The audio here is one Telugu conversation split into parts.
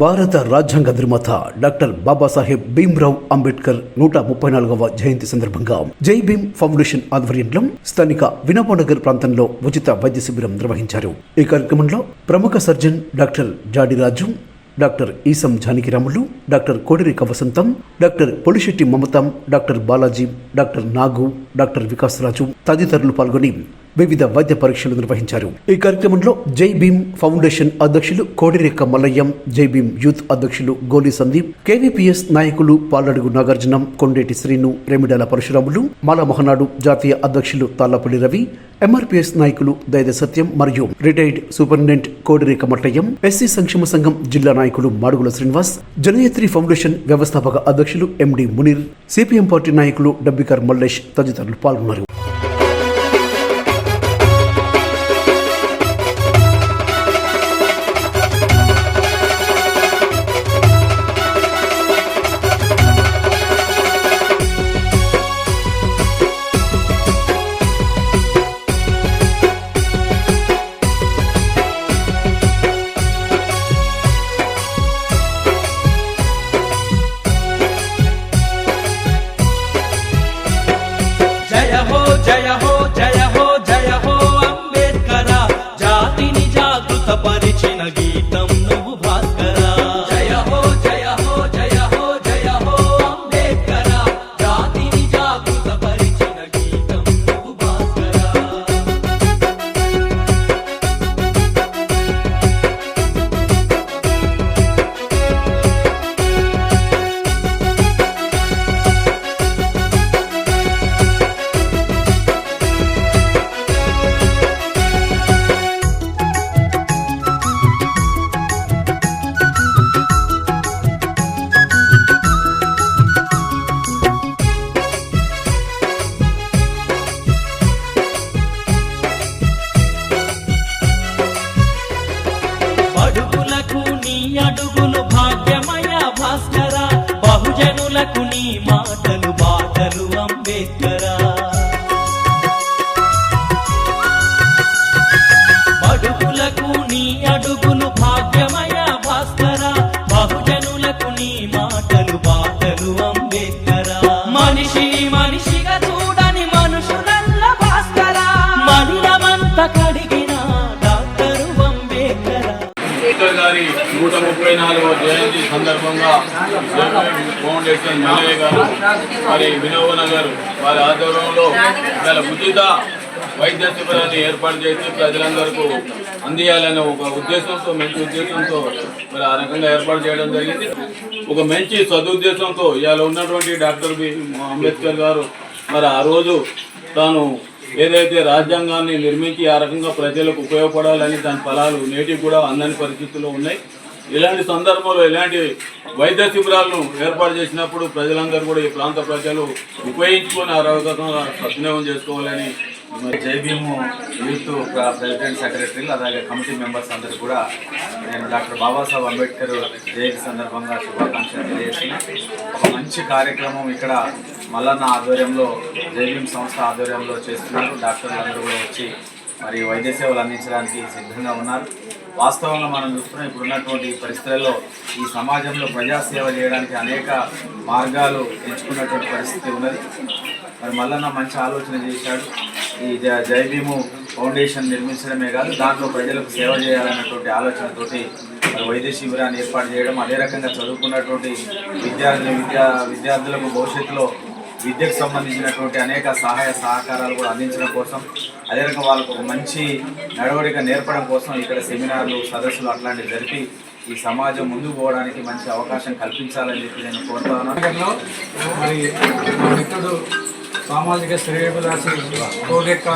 భారత రాజ్యాంగ నిర్మాత డాక్టర్ బాబాసాహెబ్ భీమ్రావ్ అంబేద్కర్ నూట ముప్పై నాలుగవ జయంతి సందర్భంగా జై భీమ్ ఫౌండేషన్ ఆధ్వర్యంలో స్థానిక వినోబనగర్ ప్రాంతంలో ఉచిత వైద్య శిబిరం నిర్వహించారు. ఈ కార్యక్రమంలో ప్రముఖ surgeon doctor Jadiraju doctor Eesam Janakiramulu doctor Kodirika Vasantham doctor Polisetti Mamatham doctor Balaji doctor Nagu doctor Vikas Raju తదితరులు పాల్గొని వివిధ వైద్య పరీక్షలు నిర్వహించారు. ఈ కార్యక్రమంలో జై భీమ్ ఫౌండేషన్ అధ్యక్షులు కోడిరెక్క మల్లయ్యం జై భీమ్ యూత్ అధ్యక్షులు గోలి సందీప్ కేవీపీఎస్ నాయకులు పాలడుగు నాగార్జునం కొండేటి శ్రీను రెమిడాల పరశురాములు మాల మహనాడు జాతీయ అధ్యక్షులు తాళ్ళపల్లి రవి ఎంఆర్పీఎస్ నాయకులు దైద సత్యం మరియు retired superintendent Kodireka Mattayyam SC సంక్షేమ సంఘం జిల్లా నాయకులు మాడుగుల శ్రీనివాస్ జనయత్రి ఫౌండేషన్ వ్యవస్థాపక అధ్యక్షులు ఎండి మునీర్ సిపిఎం పార్టీ నాయకులు డబ్బికర్ మల్లేష్ తదితరులు పాల్గొన్నారు. ముప్పై నాలుగవ జయంతి సందర్భంగా ఫౌండేషన్ మల్లయ్య గారు మరి వినోవన గారు వారి ఆధ్వర్యంలో గల ఉచిత వైద్య శిబిరాన్ని ఏర్పాటు చేసి ప్రజలందరికీ అందియాలనే ఒక ఉద్దేశంతో మంచి ఉద్దేశంతో మరి ఆ రకంగా ఏర్పాటు చేయడం జరిగింది. ఒక మంచి సదుద్దేశంతో ఇవాళ ఉన్నటువంటి డాక్టర్ బి అంబేద్కర్ గారు మరి ఆ రోజు తాను ఏదైతే రాజ్యాంగాన్ని నిర్మించి ఆ రకంగా ప్రజలకు ఉపయోగపడాలని దాని ఫలాలు నేటికి కూడా అందని పరిస్థితుల్లో ఉన్నాయి. ఇలాంటి సందర్భంలో ఇలాంటి వైద్య శిబిరాలను ఏర్పాటు చేసినప్పుడు ప్రజలందరూ కూడా ఈ ప్రాంత ప్రజలు ఉపయోగించుకొని ఆ సద్వినియోగం చేసుకోవాలని జైభీము యూత్ ప్రెసిడెంట్ సెక్రటరీలు అలాగే కమిటీ మెంబర్స్ అందరూ కూడా నేను డాక్టర్ బాబాసాహెబ్ అంబేద్కర్ జయంతి సందర్భంగా శుభాకాంక్షలు తెలియజేసిన ఒక మంచి కార్యక్రమం ఇక్కడ మల్లన్న ఆధ్వర్యంలో జైభీం సంస్థ ఆధ్వర్యంలో చేస్తున్నారు. డాక్టర్లు అందరూ కూడా వచ్చి మరి వైద్య సేవలు అందించడానికి సిద్ధంగా ఉన్నారు. వాస్తవంగా మనం చూస్తున్నాం ఇప్పుడున్నటువంటి పరిస్థితుల్లో ఈ సమాజంలో ప్రజాసేవ చేయడానికి అనేక మార్గాలు ఎంచుకున్నటువంటి పరిస్థితి ఉన్నది. మరి మల్లన్న మంచి ఆలోచన చేశాడు. ఈ జ- జై భీము ఫౌండేషన్ నిర్మించడమే కాదు దాంట్లో ప్రజలకు సేవ చేయాలన్నటువంటి ఆలోచనతోటి మరి వైద్య శిబిరాన్ని ఏర్పాటు చేయడం అదే రకంగా చదువుకున్నటువంటి విద్యార్థులు విద్యా విద్యార్థులకు భవిష్యత్తులో విద్యకు సంబంధించినటువంటి అనేక సహాయ సహకారాలు కూడా అందించడం కోసం అదే రకంగా వాళ్ళకు ఒక మంచి నడవడిక నేర్పడం కోసం ఇక్కడ సెమినార్లు సదస్సులు అట్లాంటివి జరిపి ఈ సమాజం ముందుకు పోవడానికి మంచి అవకాశం కల్పించాలని చెప్పి నేను కోరుతాను మరి మిత్రుడు సామాజిక శ్రేయభిలాషి కోడెక్క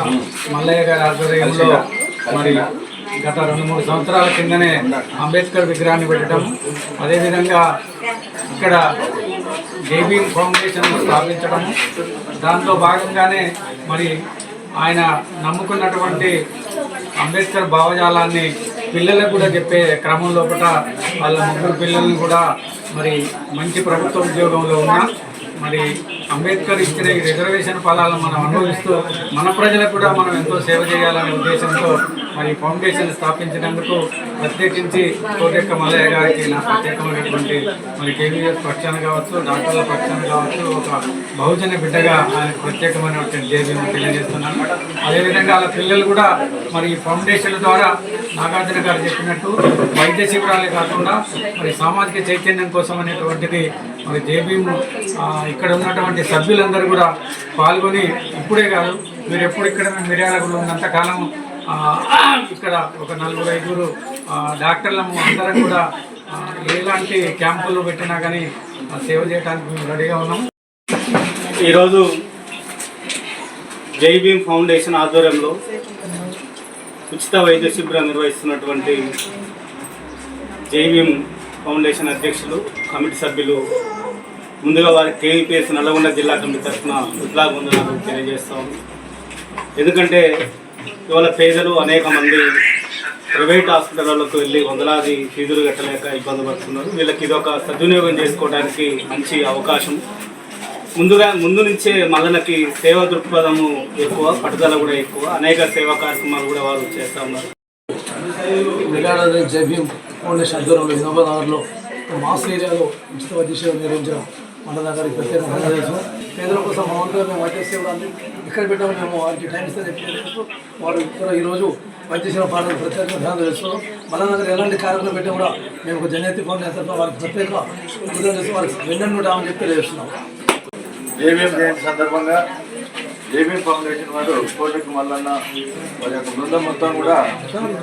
మల్లయ్య గారి ఆధ్వర్యంలో మరి గత రెండు మూడు సంవత్సరాల కిందనే అంబేద్కర్ విగ్రహాన్ని పెట్టడం అదేవిధంగా ఇక్కడ గేమింగ్ ఫౌండేషన్ స్థాపించడము. దాంట్లో భాగంగానే మరి ఆయన నమ్ముకున్నటువంటి అంబేద్కర్ భావజాలాన్ని పిల్లలకు కూడా చెప్పే క్రమం లోపల వాళ్ళ ముగ్గురు పిల్లల్ని కూడా మరి మంచి ప్రభుత్వ ఉద్యోగంలో ఉన్నా మరి అంబేద్కర్ ఇచ్చిన ఈ రిజర్వేషన్ ఫలాలను మనం అనుభవిస్తూ మన ప్రజలకు కూడా మనం ఎంతో సేవ చేయాలనే ఉద్దేశంతో మరి ఫౌండేషన్ స్థాపించినందుకు ప్రత్యేకించి కోటెక్క మల్లయ్య గారికి నా ప్రత్యేకమైనటువంటి మరి కేవీఎస్ పక్షాన కావచ్చు డాక్టర్ల పక్షాన కావచ్చు ఒక బహుజన బిడ్డగా ఆయన ప్రత్యేకమైనటువంటి జేబీని తెలియజేస్తున్నాను. అదేవిధంగా వాళ్ళ పిల్లలు కూడా మరి ఈ ఫౌండేషన్ ద్వారా నాగార్జున గారు చెప్పినట్టు వైద్య శిబిరాలే కాకుండా మరి సామాజిక చైతన్యం కోసం అనేటువంటిది మరి జేబీఎం ఇక్కడ ఉన్నటువంటి సభ్యులందరూ కూడా పాల్గొని ఇప్పుడే కాదు మీరు ఎప్పుడు ఇక్కడ మిర్యాలగూడలో ఉన్నంత కాలం ఇక్కడ ఒక నలుగురు ఐదుగురు డాక్టర్లము అందరం కూడా ఎలాంటి క్యాంపులు పెట్టినా కానీ సేవ చేయడానికి మేము రెడీగా ఉన్నాం. ఈరోజు జైబీమ్ ఫౌండేషన్ ఆధ్వర్యంలో ఉచిత వైద్య శిబిరం నిర్వహిస్తున్నటువంటి జైభీమ్ ఫౌండేషన్ అధ్యక్షులు కమిటీ సభ్యులు ముందుగా వారి కేవీపీఎస్ నల్లగొండ జిల్లా కమిటీ తరఫున ఉద్లాగొందనాలు తెలియజేస్తాము ఎందుకంటే ఇవాళ పేదలు అనేక మంది ప్రైవేట్ హాస్పిటళ్ళకు వెళ్ళి వందలాది ఫీజులు కట్టలేక ఇబ్బంది పడుతున్నారు. వీళ్ళకి ఇదొక సద్వినియోగం చేసుకోవడానికి మంచి అవకాశం. ముందుగా ముందు నుంచే మల్లనకి సేవ దృక్పథము ఎక్కువ పట్టుదల కూడా ఎక్కువ. అనేక సేవా కార్యక్రమాలు కూడా వారు చేస్తూ ఉన్నారు. మిలాడ జైభీం ఫౌండేషన్ ఆధ్వర్యంలో వినోబా మాస్ ఏరియాలో ఉచిత వైద్య సేవ నిర్వహించడం మన దగ్గరికి ప్రత్యేక పేదల కోసం మా వంతుగా మేము వైద్య సేవలు ఎక్కడ పెట్టాము మేము వారికి టైం ఇస్తే చెప్పేందుకు వారు కూడా ఈరోజు వైద్య పాటలు ప్రత్యేకంగా ధ్యానం చేస్తున్నాం మన దగ్గర ఎలాంటి కార్యక్రమం పెట్టినా కూడా మేము ఒక జనతి ఫౌండేషన్ చేస్తాం వారికి ప్రత్యేక ఉద్యోగం చేసి వారికి వెన్నెన్ను ఉంటామని చెప్పి తెలియజేస్తున్నాం. జేబీఎం జయంతి సందర్భంగా? జేబీఎం ఫౌండేషన్ వారు కోటకు మల్లన్న వారి యొక్క బృందం మొత్తం కూడా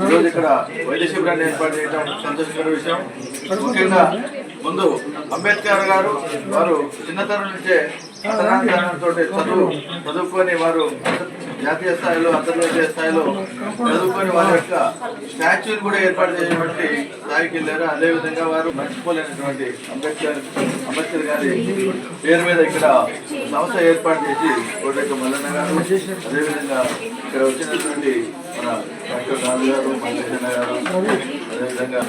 ఈరోజు ఇక్కడ వైద్య శిబిరాన్ని ఏర్పాటు చేయడం సంతోషకర విషయం. ముఖ్యంగా ముందు అంబేద్కర్ గారు వారు చిన్నతనం నుంచే అతనాంతరంతో చదువు చదువుకొని వారు జాతీయ స్థాయిలో అంతర్జాతీయ స్థాయిలో చదువుకొని వారి యొక్క స్టాచ్యూని కూడా ఏర్పాటు చేసినటువంటి స్థాయికి వెళ్ళారు. అదేవిధంగా వారు మర్చిపోలేనటువంటి అంబేద్కర్ అంబేద్కర్ గారి పేరు మీద ఇక్కడ సంస్థ ఏర్పాటు చేసి కోటయ్య మల్లన్న గారు అదేవిధంగా ఇక్కడ వచ్చినటువంటి మన డాక్టర్ రాజు గారు మల్లేశన్న గారు అదేవిధంగా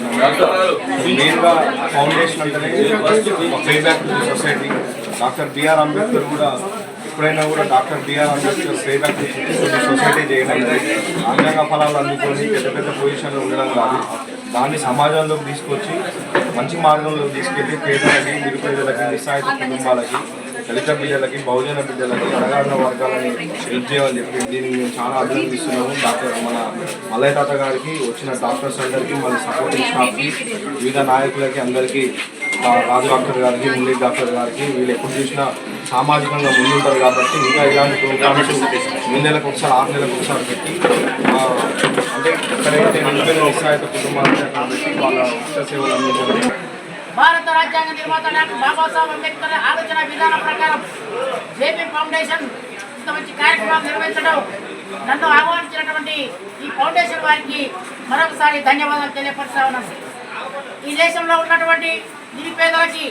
foundation society. Doctor BR Ambedkar కూడా ఎప్పుడైనా కూడా doctor BR Ambedkar feedback society చేయడం లేదు. ఫలాలు అందుకొని పెద్ద పెద్ద పొజిషన్లో ఉండడం కాదు దాన్ని సమాజంలోకి తీసుకొచ్చి మంచి మార్గంలోకి తీసుకెళ్ళి పేదలకి నిరుపేదలకి నిస్సాయిత కుటుంబాలకి దళిత బిడ్డలకి బహుజన బిడ్డలకి అడగాడిన వర్గాలని హెల్ప్ చేయమని చెప్పి దీనికి మేము చాలా అభినందిస్తున్నాము డాక్టర్ మన మల్లయ్య తాత గారికి వచ్చిన డాక్టర్స్ అందరికీ మన సపోర్టింగ్ స్టాఫ్కి వివిధ నాయకులకి అందరికీ రాజు డాక్టర్ గారికి మురళీ డాక్టర్ గారికి వీళ్ళు ఎప్పుడు చూసినా సామాజికంగా ముందుంటారు కాబట్టి ఇంకా ఇలాంటి ప్రోగ్రామ్స్ మూడు నెలలకు ఒకసారి ఆరు నెలలకు ఒకసారి పెట్టి అంటే ఎక్కడైతే నిరుపేద నిస్సాయిత కుటుంబాలు ఉంటాయో అక్కడ పెట్టి వాళ్ళ ఉచిత సేవలు అందించారు భారత రాజ్యాంగ నిర్మాత డాక్టర్ బాబాసాహెబ్ అంబేద్కర్ ఆలోచన విధానం ప్రకారం జేపీ ఫౌండేషన్ ఇంత మంచి కార్యక్రమాలు నిర్వహించడం. నన్ను ఆహ్వానించినటువంటి ఈ ఫౌండేషన్ వారికి మరొకసారి ధన్యవాదాలు తెలియపరుస్తా ఉన్నాను. ఈ దేశంలో ఉన్నటువంటి నిరుపేదలకి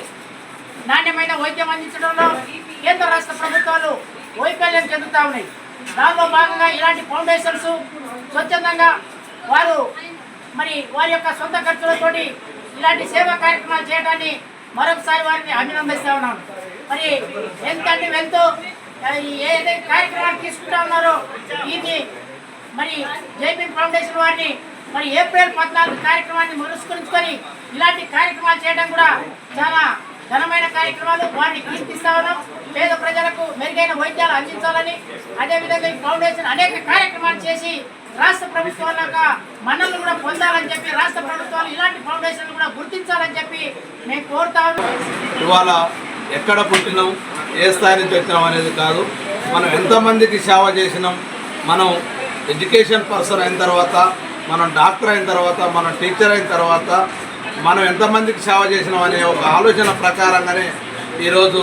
నాణ్యమైన వైద్యం అందించడంలో కేంద్ర రాష్ట్ర ప్రభుత్వాలు వైఫల్యం చెందుతా ఉన్నాయి. దానిలో భాగంగా ఇలాంటి ఫౌండేషన్స్ స్వచ్ఛందంగా వారు మరి వారి యొక్క సొంత ఖర్చులతోటి ఇలాంటి సేవా కార్యక్రమాలు చేయడాన్ని మరొకసారి వారిని అభినందిస్తా ఉన్నాను. మరి ఎంతంటే వెళ్తూ ఏదైతే కార్యక్రమాలు తీసుకుంటా ఉన్నారో ఇది మరి జైపీ ఫౌండేషన్ వారిని మరి ఏప్రిల్ పద్నాలుగు కార్యక్రమాన్ని పురస్కరించుకొని ఇలాంటి కార్యక్రమాలు చేయడం కూడా చాలా ఘనమైన కార్యక్రమాలు. వాటిని కీర్తిస్తా ఉన్నాం. పేద ప్రజలకు మెరుగైన వైద్యాలు అందించాలని అదేవిధంగా ఈ ఫౌండేషన్ అనేక కార్యక్రమాలు చేసి రాష్ట్ర ప్రభుత్వాల యొక్క మన్నలు కూడా పొందాలని చెప్పి రాష్ట్ర ప్రభుత్వాలు ఇలాంటి ఫౌండేషన్లు కూడా గుర్తించాలని చెప్పి మేము కోరుతాము ఇవాళ ఎక్కడ పుట్టినాం ఏ స్థాయి నుంచి వచ్చినాం అనేది కాదు. మనం ఎంతమందికి సేవ చేసినాం మనం ఎడ్యుకేషన్ పర్సన్ అయిన తర్వాత మనం డాక్టర్ అయిన తర్వాత మనం టీచర్ అయిన తర్వాత మనం ఎంతమందికి సేవ చేసినాం అనే ఒక ఆలోచన ప్రకారంగానే ఈరోజు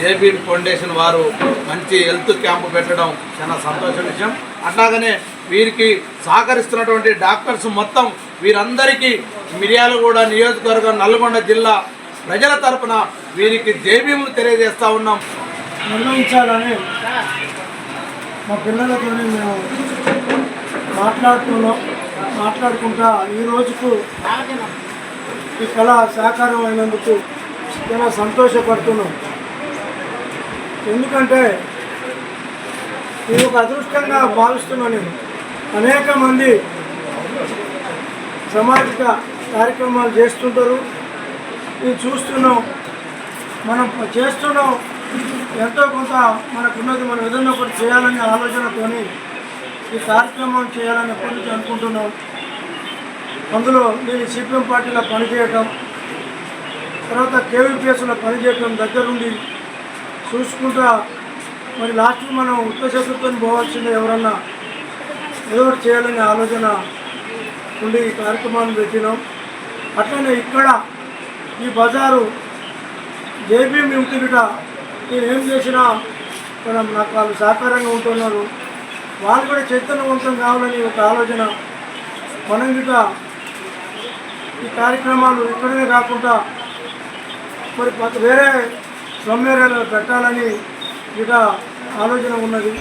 జేబీ ఫౌండేషన్ వారు మంచి హెల్త్ క్యాంపు పెట్టడం చాలా సంతోష విషయం. అట్లాగనే వీరికి సహకరిస్తున్నటువంటి డాక్టర్స్ మొత్తం వీరందరికీ మిర్యాలగూడ నియోజకవర్గం నల్గొండ జిల్లా ప్రజల తరపున వీరికి జేబీములు తెలియజేస్తూ ఉన్నాం. నిర్వహించాలని మా పిల్లలతో మేము మాట్లాడుతున్నాం మాట్లాడుకుంటా ఈ రోజుకు ఈ కళ సహకారం అయినందుకు చాలా సంతోషపడుతున్నాం. ఎందుకంటే ఇది ఒక అదృష్టంగా భావిస్తున్నాను నేను. అనేక మంది సామాజిక కార్యక్రమాలు చేస్తుంటారు. ఇది చూస్తున్నాం మనం చేస్తున్నాం. ఎంతో కొంత మనకున్నది మనం ఏదైనా ఒకటి చేయాలనే ఆలోచనతోని ఈ కార్యక్రమం చేయాలని ఎప్పటి నుంచి అనుకుంటున్నాం. అందులో నేను సిపిఎం పార్టీలో పనిచేయటం తర్వాత కేవీపీఎస్లో పనిచేయటం దగ్గరుండి చూసుకుంటా మరి లాస్ట్కి మనం ఉత్తశక్తితో పోవాల్సిందే ఎవరన్నా ఏదో చేయాలనే ఆలోచన ఉండి ఈ కార్యక్రమాన్ని పెట్టినాం. అట్లనే ఇక్కడ ఈ బజారు జేబీ యువతిగిట నేను ఏం చేసినా మనం నాకు వాళ్ళు సహకారంగా ఉంటున్నారు. వాళ్ళు కూడా చైతన్యవంతం కావాలని ఒక ఆలోచన. మనం గిట ఈ కార్యక్రమాలు ఇక్కడనే కాకుండా మరి పక్క- వేరే సొమ్మేరాలు పెట్టాలని ఇక ఆలోచన ఉన్నది.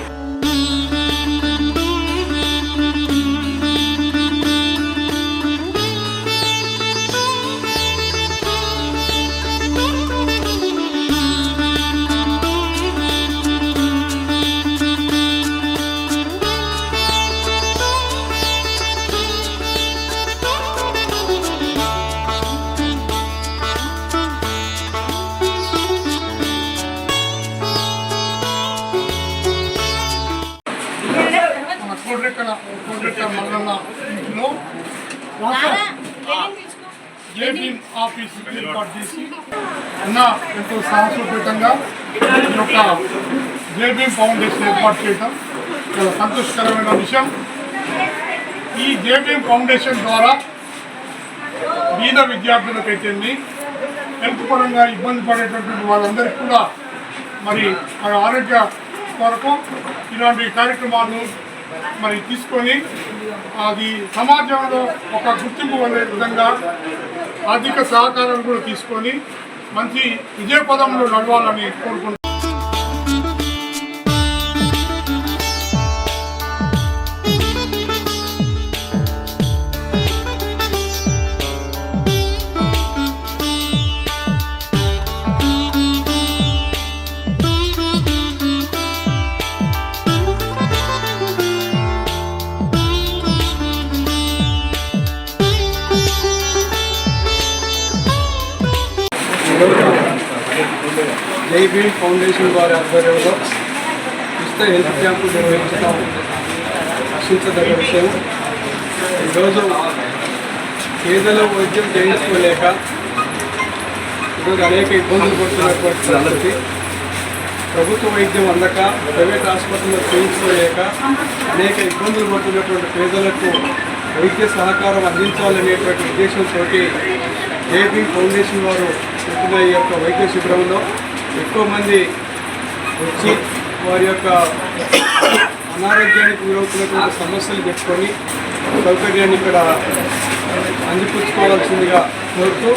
మన కోడ్రెక్కల కోడ్రెక్క మల్లన్న ఇంటిలో జేబీ ఆఫీస్ ఏర్పాటు చేసి అన్న ఎంతో సాహసోపేతంగా ఈ యొక్క జేబీ ఫౌండేషన్ ఏర్పాటు చేయడం చాలా సంతోషకరమైన విషయం. ఈ జేబీ ఫౌండేషన్ ద్వారా బీద విద్యార్థులకైతేంది హెల్త్ పరంగా ఇబ్బంది పడేటటువంటి వాళ్ళందరికీ కూడా మరి ఆరోగ్య కొరకు ఇలాంటి కార్యక్రమాలు మరి తీసుకొని అది సమాజంలో ఒక గుర్తింపు పొందే విధంగా ఆర్థిక సహకారం కూడా తీసుకొని మంచి విజయ పదంలో నడవాలని కోరుకుంటున్నాను. ఫౌండేషన్ వారి ఆధ్వర్యంలో ఉచిత హెల్త్ క్యాంపు నిర్వహించడం హర్షించదగ్గ విషయం. ఈరోజు పేదలు వైద్యం చేయించుకోలేక ఈరోజు అనేక ఇబ్బందులు పడుతున్నటువంటి సంగతి ప్రభుత్వ వైద్యం అందక ప్రైవేట్ ఆసుపత్రిలో చేయించుకోలేక అనేక ఇబ్బందులు పడుతున్నటువంటి పేదలకు వైద్య సహకారం అందించాలనేటువంటి ఉద్దేశంతో జేబీ ఫౌండేషన్ వారు పెట్టిన ఈ యొక్క వైద్య శిబిరంలో ఎక్కువ మంది వచ్చి వారి యొక్క అనారోగ్యానికి గురవుతున్నటువంటి సమస్యలు పెట్టుకొని సౌకర్యాన్ని ఇక్కడ అందిపుచ్చుకోవాల్సిందిగా కోరుతూ